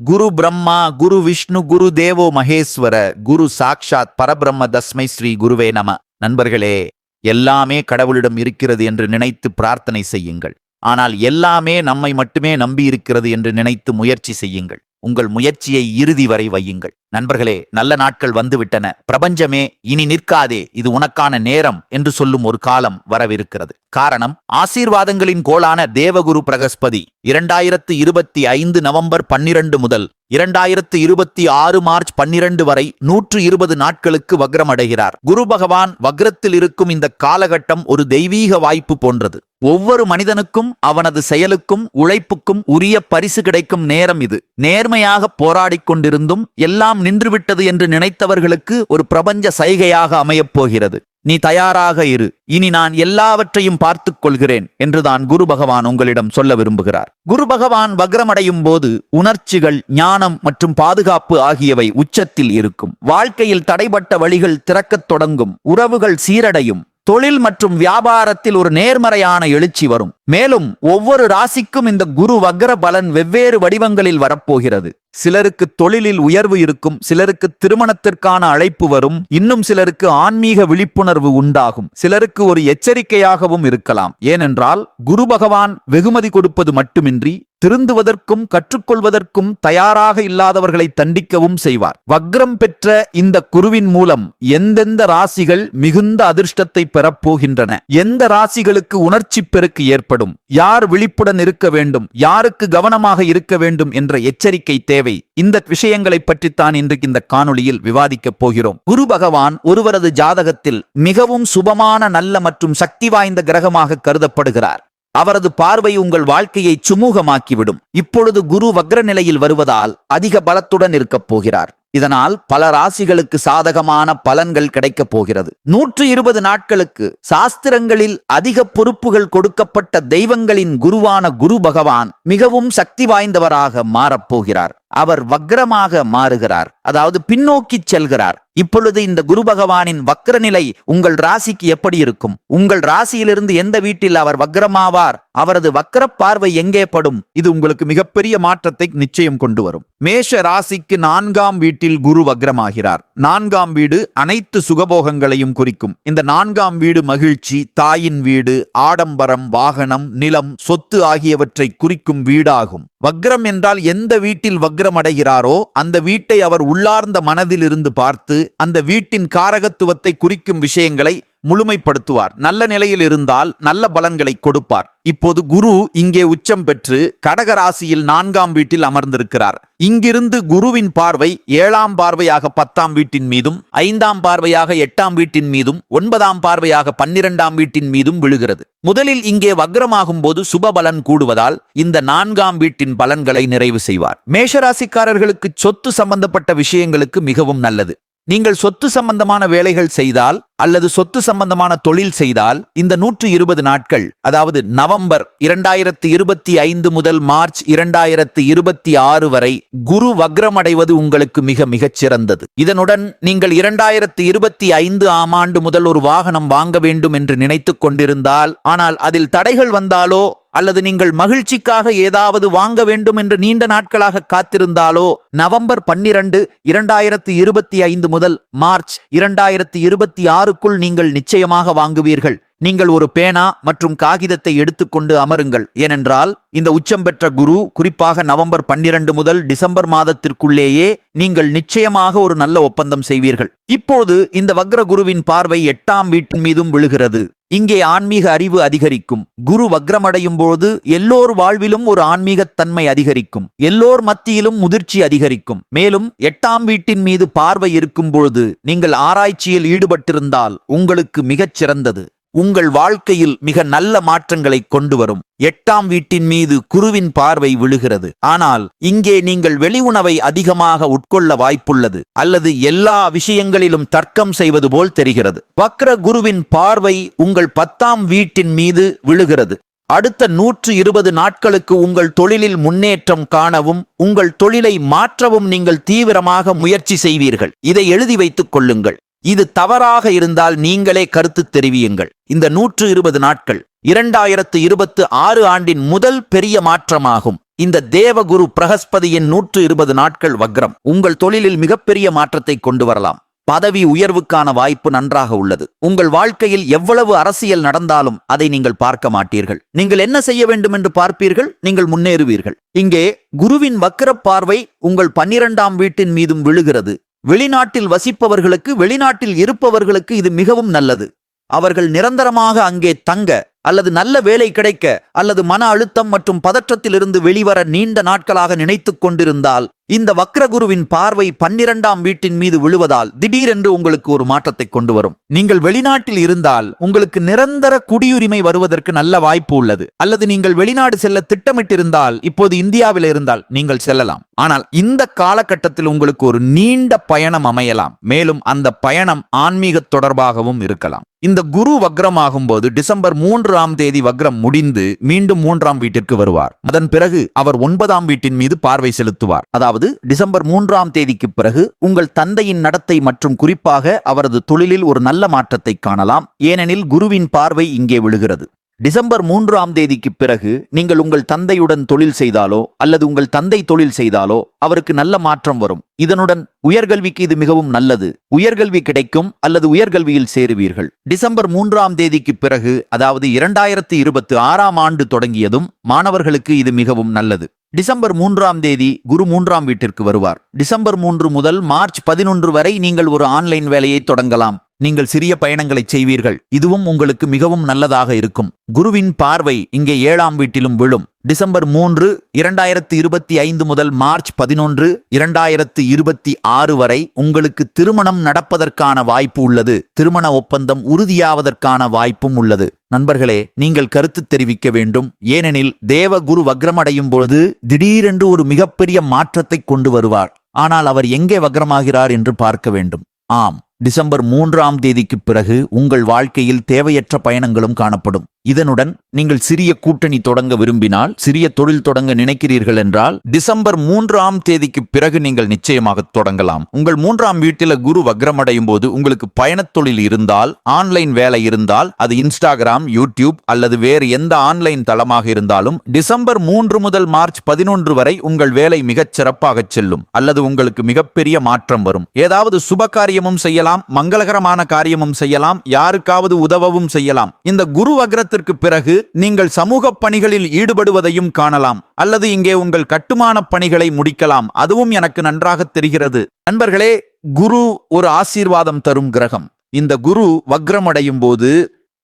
குரு பிரம்மா குரு விஷ்ணு குரு தேவோ மகேஸ்வர குரு சாக்ஷாத் பரபிரம்ம தஸ்மை ஸ்ரீ குருவே நம. நண்பர்களே எல்லாமே கடவுளிடம் இருக்கிறது என்று நினைத்து பிரார்த்தனை செய்யுங்கள். ஆனால் எல்லாமே நம்மை மட்டுமே நம்பி இருக்கிறது என்று நினைத்து முயற்சி செய்யுங்கள். உங்கள் முயற்சியை இறுதி வரை வையுங்கள். நண்பர்களே நல்ல நாட்கள் வந்துவிட்டன. பிரபஞ்சமே இனி நிற்காதே. இது உனக்கான நேரம் என்று சொல்லும் ஒரு காலம் வரவிருக்கிறது. காரணம் ஆசீர்வாதங்களின் கோளான தேவகுரு பிரகஸ்பதி. இரண்டாயிரத்து இருபத்தி ஐந்து நவம்பர் பன்னிரண்டு முதல் இரண்டாயிரத்து இருபத்தி ஆறு மார்ச் பன்னிரண்டு வரை நூற்று இருபது நாட்களுக்கு வக்ரமடைகிறார். குரு பகவான் வக்ரத்தில் இருக்கும் இந்த காலகட்டம் ஒரு தெய்வீக வாய்ப்பு போன்றது. ஒவ்வொரு மனிதனுக்கும் அவனது செயலுக்கும் உழைப்புக்கும் உரிய பரிசு கிடைக்கும் நேரம் இது. நேர்மையாக போராடிக் கொண்டிருந்தும் எல்லாம் நின்றுவிட்டது என்று நினைத்தவர்களுக்கு ஒரு பிரபஞ்ச சைகையாக அமையப் போகிறது. நீ தயாராக இரு. இனி நான் எல்லாவற்றையும் பார்த்துக் கொள்கிறேன் என்றுதான் குரு பகவான் உங்களிடம் சொல்ல விரும்புகிறார். குரு பகவான் வக்ரமடையும் போது உணர்ச்சிகள் ஞானம் மற்றும் பாதுகாப்பு ஆகியவை உச்சத்தில் இருக்கும். வாழ்க்கையில் தடைபட்ட வழிகள் திறக்கத் தொடங்கும். உறவுகள் சீரடையும். தொழில் மற்றும் வியாபாரத்தில் ஒரு நேர்மறையான எழுச்சி வரும். மேலும் ஒவ்வொரு ராசிக்கும் இந்த குரு வக்ர பலன் வெவ்வேறு வடிவங்களில் வரப்போகிறது. சிலருக்கு தொழிலில் உயர்வு இருக்கும் சிலருக்கு திருமணத்திற்கான அழைப்பு வரும் இன்னும் சிலருக்கு ஆன்மீக விழிப்புணர்வு உண்டாகும். சிலருக்கு ஒரு எச்சரிக்கையாகவும் இருக்கலாம். ஏனென்றால் குரு பகவான் வெகுமதி கொடுப்பது மட்டுமின்றி திருந்துவதற்கும் கற்றுக்கொள்வதற்கும் தயாராக இல்லாதவர்களை தண்டிக்கவும் செய்வார். வக்ரம் பெற்ற இந்த குருவின் மூலம் எந்தெந்த ராசிகள் மிகுந்த அதிர்ஷ்டத்தை பெறப்போகின்றன? எந்த ராசிகளுக்கு உணர்ச்சி பெருக்கு ஏற்படும்? யார் விழிப்புடன் இருக்க வேண்டும்? யாருக்கு கவனமாக இருக்க வேண்டும்? என்ற எச்சரிக்கை தேவை. இந்த விஷயங்களை பற்றித்தான் இன்றைக்கு இந்த காணொளியில் விவாதிக்கப் போகிறோம். குரு பகவான் ஒருவரது ஜாதகத்தில் மிகவும் சுபமான நல்ல மற்றும் சக்தி வாய்ந்த கிரகமாக கருதப்படுகிறார். அவரது பார்வை உங்கள் வாழ்க்கையை சுமூகமாக்கிவிடும். இப்பொழுது குரு வக்ர நிலையில் வருவதால் அதிக பலத்துடன் இருக்கப் போகிறார். இதனால் பல ராசிகளுக்கு சாதகமான பலன்கள் கிடைக்கப் போகிறது. நூற்று இருபது நாட்களுக்கு சாஸ்திரங்களில் அதிக பொறுப்புகள் கொடுக்கப்பட்ட தெய்வங்களின் குருவான குரு பகவான் மிகவும் சக்தி வாய்ந்தவராக மாறப்போகிறார் அவர் வக்ரமாக மாறுகிறார். அதாவது பின்னோக்கி செல்கிறார். இப்பொழுது இந்த குரு பகவானின் வக்ர நிலை உங்கள் ராசிக்கு எப்படி இருக்கும்? உங்கள் ராசியிலிருந்து எந்த வீட்டில் அவர் வக்ரமாவார்? அவரது வக்ர பார்வை எங்கே படும்? இது உங்களுக்கு மிகப்பெரிய மாற்றத்தை நிச்சயம் கொண்டு வரும். மேஷ ராசிக்கு நான்காம் வீட்டில் குரு வக்ரமாகிறார். நான்காம் வீடு அனைத்து சுகபோகங்களையும் குறிக்கும். இந்த நான்காம் வீடு மகிழ்ச்சி தாயின் வீடு ஆடம்பரம் வாகனம் நிலம் சொத்து ஆகியவற்றை குறிக்கும் வீடாகும். வக்ரம் என்றால் எந்த வீட்டில் வக்ரம் அடைகிறாரோ அந்த வீட்டை அவர் உள்ளார்ந்த மனதிலிருந்து பார்த்து அந்த வீட்டின் காரகத்துவத்தை குறிக்கும் விஷயங்களை முழுமைப்படுத்துவார். நல்ல நிலையில் இருந்தால் நல்ல பலன்களை கொடுப்பார். இப்போது குரு இங்கே உச்சம் பெற்று கடகராசியில் நான்காம் வீட்டில் அமர்ந்திருக்கிறார். இங்கிருந்து குருவின் பார்வை ஏழாம் பார்வையாக பத்தாம் வீட்டின் மீதும் ஐந்தாம் பார்வையாக எட்டாம் வீட்டின் மீதும் ஒன்பதாம் பார்வையாக பன்னிரெண்டாம் வீட்டின் மீதும் விழுகிறது. முதலில் இங்கே வக்ரமாகும் போது சுப பலன் கூடுவதால் இந்த நான்காம் வீட்டின் பலன்களை நிறைவு செய்வார். மேஷராசிக்காரர்களுக்கு சொத்து சம்பந்தப்பட்ட விஷயங்களுக்கு மிகவும் நல்லது. நீங்கள் சொத்து சம்பந்தமான வேலைகள் செய்தால் அல்லது சொத்து சம்பந்தமான தொழில் செய்தால் இந்த நூற்று இருபது நாட்கள் அதாவது நவம்பர் இரண்டாயிரத்தி இருபத்தி ஐந்து முதல் மார்ச் இரண்டாயிரத்தி இருபத்தி ஆறு வரை குரு வக்ரமடைவது உங்களுக்கு மிக மிகச் சிறந்தது. இதனுடன் நீங்கள் இரண்டாயிரத்தி இருபத்தி ஐந்து ஆம் ஆண்டு முதல் ஒரு வாகனம் வாங்க வேண்டும் என்று நினைத்துக் கொண்டிருந்தால் ஆனால் அதில் தடைகள் வந்தாலோ அல்லது நீங்கள் மகிழ்ச்சிக்காக ஏதாவது வாங்க வேண்டும் என்று நீண்ட நாட்களாக காத்திருந்தாலோ நவம்பர் பன்னிரண்டு இரண்டாயிரத்தி இருபத்தி ஐந்து முதல் மார்ச் இரண்டாயிரத்தி இருபத்தி ஆறு காருக்குள் நீங்கள் நிச்சயமாக வாங்குவீர்கள். நீங்கள் ஒரு பேனா மற்றும் காகிதத்தை எடுத்துக்கொண்டு அமருங்கள். ஏனென்றால் இந்த உச்சம் பெற்ற குரு குறிப்பாக நவம்பர் பன்னிரண்டு முதல் டிசம்பர் மாதத்திற்குள்ளேயே நீங்கள் நிச்சயமாக ஒரு நல்ல ஒப்பந்தம் செய்வீர்கள். இப்போது இந்த வக்ர குருவின் பார்வை எட்டாம் வீட்டின் மீதும் விழுகிறது. இங்கே ஆன்மீக அறிவு அதிகரிக்கும். குரு வக்ரமடையும் போது எல்லோர் வாழ்விலும் ஒரு ஆன்மீகத் தன்மை அதிகரிக்கும். எல்லோர் மத்தியிலும் முதிர்ச்சி அதிகரிக்கும். மேலும் எட்டாம் வீட்டின் மீது பார்வை இருக்கும் பொழுது நீங்கள் ஆராய்ச்சியில் ஈடுபட்டிருந்தால் உங்களுக்கு மிகச் சிறந்தது உங்கள் வாழ்க்கையில் மிக நல்ல மாற்றங்களை கொண்டு வரும் எட்டாம் வீட்டின் மீது குருவின் பார்வை விழுகிறது. ஆனால் இங்கே நீங்கள் வெளி உணவை அதிகமாக உட்கொள்ள வாய்ப்புள்ளது. அல்லது எல்லா விஷயங்களிலும் தர்க்கம் செய்வது போல் தெரிகிறது. வக்ர குருவின் பார்வை உங்கள் பத்தாம் வீட்டின் மீது விழுகிறது. அடுத்த நூற்று இருபது நாட்களுக்கு உங்கள் தொழிலில் முன்னேற்றம் காணவும் உங்கள் தொழிலை மாற்றவும் நீங்கள் தீவிரமாக முயற்சி செய்வீர்கள். இதை எழுதி வைத்துக் கொள்ளுங்கள். இது தவறாக இருந்தால் நீங்களே கருத்து தெரிவியுங்கள். இந்த நூற்று இருபது நாட்கள் இரண்டாயிரத்து இருபத்து ஆறு ஆண்டின் முதல் பெரிய மாற்றமாகும். இந்த தேவகுரு பிரகஸ்பதியின் நூற்று இருபது நாட்கள் வக்ரம். உங்கள் தொழிலில் மிகப்பெரிய மாற்றத்தை கொண்டு வரலாம். பதவி உயர்வுக்கான வாய்ப்பு நன்றாக உள்ளது. உங்கள் வாழ்க்கையில் எவ்வளவு அரசியல் நடந்தாலும் அதை நீங்கள் பார்க்க மாட்டீர்கள். நீங்கள் என்ன செய்ய வேண்டும் என்று பார்ப்பீர்கள்? நீங்கள் முன்னேறுவீர்கள். இங்கே குருவின் வக்கர பார்வை உங்கள் பன்னிரண்டாம் வீட்டின் மீதும் விழுகிறது. வெளிநாட்டில் வசிப்பவர்களுக்கு வெளிநாட்டில் இருப்பவர்களுக்கு இது மிகவும் நல்லது. அவர்கள் நிரந்தரமாக அங்கே தங்க அல்லது நல்ல வேலை கிடைக்க அல்லது மன அழுத்தம் மற்றும் பதற்றத்திலிருந்து வெளிவர நீண்ட நாட்களாக நினைத்துக் கொண்டிருந்தால் இந்த வக்ரகுருவின் பார்வை பன்னிரண்டாம் வீட்டின் மீது விழுவதால் திடீரென்று உங்களுக்கு ஒரு மாற்றத்தை கொண்டு வரும். நீங்கள் வெளிநாட்டில் இருந்தால் உங்களுக்கு நிரந்தர குடியுரிமை வருவதற்கு நல்ல வாய்ப்பு உள்ளது. அல்லது நீங்கள் வெளிநாடு செல்ல திட்டமிட்டிருந்தால் இப்போது இந்தியாவில் இருந்தால் நீங்கள் செல்லலாம். ஆனால் இந்த காலகட்டத்தில் உங்களுக்கு ஒரு நீண்ட பயணம் அமையலாம். மேலும் அந்த பயணம் ஆன்மீக தொடர்பாகவும் இருக்கலாம். இந்த குரு வக்ரமாகும் போது டிசம்பர் மூன்று மூன்றாம் தேதி வக்ரம் முடிந்து மீண்டும் மூன்றாம் வீட்டிற்கு வருவார். அதன் பிறகு அவர் ஒன்பதாம் வீட்டின் மீது பார்வை செலுத்துவார். அதாவது டிசம்பர் மூன்றாம் தேதிக்கு பிறகு உங்கள் தந்தையின் நடத்தை மற்றும் குறிப்பாக அவரது தொழிலில் ஒரு நல்ல மாற்றத்தை காணலாம். ஏனெனில் குருவின் பார்வை இங்கே விழுகிறது. டிசம்பர் மூன்றாம் தேதிக்கு பிறகு நீங்கள் உங்கள் தந்தையுடன் தொழில் செய்தாலோ அல்லது உங்கள் தந்தை தொழில் செய்தாலோ அவருக்கு நல்ல மாற்றம் வரும். இதனுடன் உயர்கல்விக்கு இது மிகவும் நல்லது. உயர்கல்வி கிடைக்கும் அல்லது உயர்கல்வியில் சேருவீர்கள். டிசம்பர் மூன்றாம் தேதிக்கு பிறகு அதாவது இரண்டாயிரத்தி இருபத்தி ஆறாம் ஆண்டு தொடங்கியதும் மாணவர்களுக்கு இது மிகவும் நல்லது. டிசம்பர் மூன்றாம் தேதி குரு மூன்றாம் வீட்டிற்கு வருவார். டிசம்பர் மூன்று முதல் மார்ச் பதினொன்று வரை நீங்கள் ஒரு ஆன்லைன் வேலையை தொடங்கலாம். நீங்கள் சிறிய பயணங்களை செய்வீர்கள். இதுவும் உங்களுக்கு மிகவும் நல்லதாக இருக்கும். குருவின் பார்வை இங்கே ஏழாம் வீட்டிலும் விழும். டிசம்பர் மூன்று இரண்டாயிரத்து இருபத்தி ஐந்து முதல் மார்ச் பதினொன்று இரண்டாயிரத்து இருபத்தி ஆறு வரை உங்களுக்கு திருமணம் நடப்பதற்கான வாய்ப்பு உள்ளது. திருமண ஒப்பந்தம் உறுதியாவதற்கான வாய்ப்பும் உள்ளது. நண்பர்களே நீங்கள் கருத்து தெரிவிக்க வேண்டும். ஏனெனில் தேவ குரு வக்ரமடையும் பொழுது திடீரென்று ஒரு மிகப்பெரிய மாற்றத்தை கொண்டு வருவார். ஆனால் அவர் எங்கே வக்ரமாகிறார் என்று பார்க்க வேண்டும். ஆம். டிசம்பர் மூன்றாம் தேதிக்கு பிறகு உங்கள் வாழ்க்கையில் தேவையற்ற பயணங்களும் காணப்படும். இதனுடன் நீங்கள் சிறிய கூட்டணி தொடங்க விரும்பினால் சிறிய தொழில் தொடங்க நினைக்கிறீர்கள் என்றால் டிசம்பர் மூன்றாம் தேதிக்கு பிறகு நீங்கள் நிச்சயமாக தொடங்கலாம். உங்கள் மூன்றாம் வீட்டில குரு வக்ரமடையும் போது உங்களுக்கு பயணத் தொழில் இருந்தால் ஆன்லைன் வேலை இருந்தால் அது இன்ஸ்டாகிராம் யூடியூப் அல்லது வேறு எந்த ஆன்லைன் தளமாக இருந்தாலும் டிசம்பர் மூன்று முதல் மார்ச் பதினொன்று வரை உங்கள் வேலை மிகச் சிறப்பாக செல்லும் அல்லது உங்களுக்கு மிகப்பெரிய மாற்றம் வரும். ஏதாவது சுபகாரியமும் செய்ய செய்யலாம் மங்களகரமான காரியமும் செய்யலாம் யாருக்காவது உதவவும் செய்யலாம். இந்த குரு வக்ரத்திற்கு பிறகு நீங்கள் சமூக பணிகளில் ஈடுபடுவதையும் காணலாம் அல்லது இங்கே உங்கள் கட்டுமான பணிகளை முடிக்கலாம். அதுவும் எனக்கு நன்றாக தெரிகிறது. நண்பர்களே குரு ஒரு ஆசீர்வாதம் தரும் கிரகம். இந்த குரு வக்ரமடையும் போது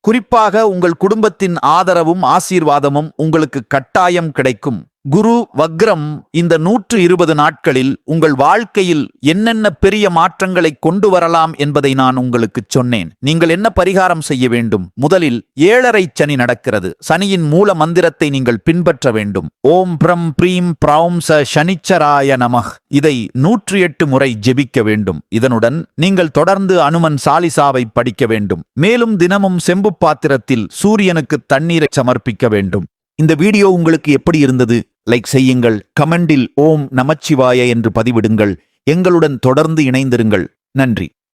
குறிப்பாக உங்கள் குடும்பத்தின் ஆதரவும் ஆசீர்வாதமும் உங்களுக்கு கட்டாயம் கிடைக்கும். குரு வக்ரம் இந்த நூற்று இருபது நாட்களில் உங்கள் வாழ்க்கையில் என்னென்ன பெரிய மாற்றங்களை கொண்டு வரலாம் என்பதை நான் உங்களுக்கு சொன்னேன். நீங்கள் என்ன பரிகாரம் செய்ய வேண்டும்? முதலில் ஏழரை சனி நடக்கிறது. சனியின் மூல மந்திரத்தை நீங்கள் பின்பற்ற வேண்டும். ஓம் பிரம் பிரீம் பிரௌம் ச சனிச்சராய நமஹ். இதை நூற்றி எட்டு முறை ஜெபிக்க வேண்டும். இதனுடன் நீங்கள் தொடர்ந்து அனுமன் சாலிசாவை படிக்க வேண்டும். மேலும் தினமும் செம்பு பாத்திரத்தில் சூரியனுக்கு தண்ணீரை சமர்ப்பிக்க வேண்டும். இந்த வீடியோ உங்களுக்கு எப்படி இருந்தது? லைக் செய்யுங்கள். கமெண்டில் ஓம் நமச்சிவாய என்று பதிவிடுங்கள். எங்களுடன் தொடர்ந்து இணைந்திருங்கள். நன்றி.